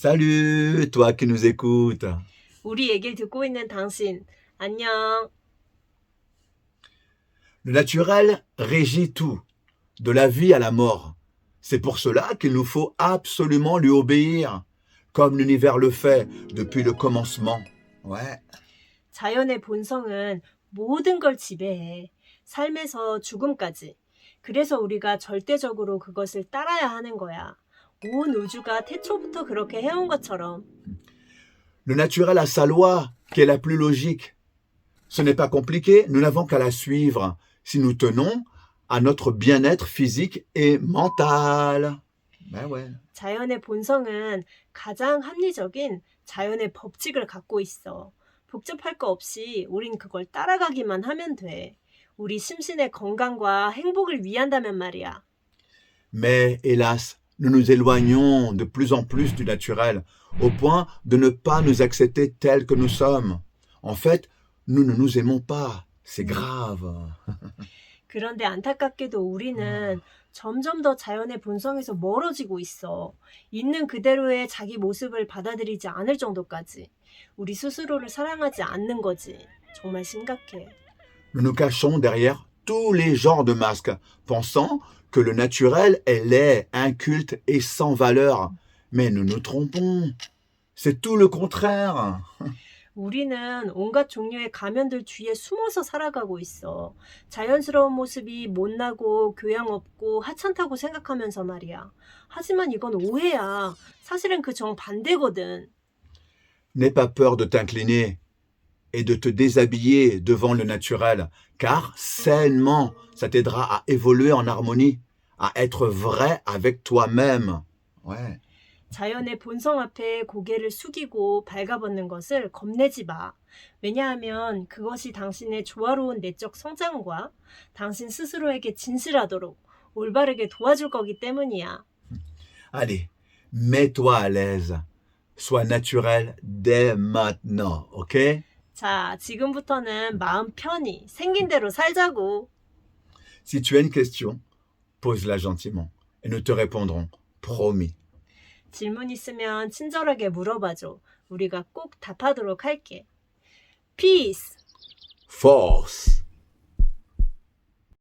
Salut, toi qui nous écoutes. 우리 얘기를 듣고 있는 당신, 안녕. Le naturel régit tout, de la vie à la mort. C'est pour cela qu'il nous faut absolument lui obéir, comme l'univers le fait depuis le commencement. Ouais. 자연의 본성은 모든 걸 지배해. 삶에서 죽음까지. 그래서 우리가 절대적으로 그것을 따라야 하는 거야. 온 우주가 태초부터 그렇게 해온 것처럼. Le naturel a sa loi, qui est la plus logique. Ce n'est pas compliqué, nous n'avons qu'à la suivre si nous tenons à notre bien-être physique et mental. Ben ouais. 자연의 본성은 가장 합리적인 자연의 법칙을 갖고 있어. 복잡할 거 없이 우린 그걸 따라가기만 하면 돼. 우리 심신의 건강과 행복을 위한다면 말이야. Mais hélas, nous nous éloignons de plus en plus du naturel, au point de ne pas nous accepter tels que nous sommes. En fait, nous ne nous aimons pas. C'est grave. 그런데 안타깝게도 우리는 점점 더 자연의 본성에서 멀어지고 있어. 있는 그대로의 자기 모습을 받아들이지 않을 정도까지. 우리 스스로를 사랑하지 않는 거지. 정말 심각해. Nous nous cachons derrière tous les genres de masques, pensant que le naturel est laid, inculte et sans valeur. Mais nous nous trompons. C'est tout le contraire. 우리는 온갖 종류의 가면들 뒤에 숨어서 살아가고 있어. 자연스러운 모습이 못나고 교양 없고 하찮다고 생각하면서 말이야. 하지만 이건 오해야. 사실은 그 정반대거든. N'aie pas peur de t'incliner et de te déshabiller devant le naturel, car sainement, ça t'aidera à évoluer en harmonie, à être vrai avec toi-même. Ouais. 자연의 본성 앞에 고개를 숙이고 발가벗는 것을 겁내지 마. 왜냐하면 그것이 당신의 조화로운 내적 성장과 당신 스스로에게 진실하도록 올바르게 도와줄 거기 때문이야. Allez, mets-toi à l'aise. Sois naturel dès maintenant, ok 자, 지금부터는 마음 편히 생긴 대로 살자고. Si tu as une question, pose-la gentiment et nous te répondrons. Promis. 질문 있으면 친절하게 물어봐줘. 우리가 꼭 답하도록 할게. Peace! Force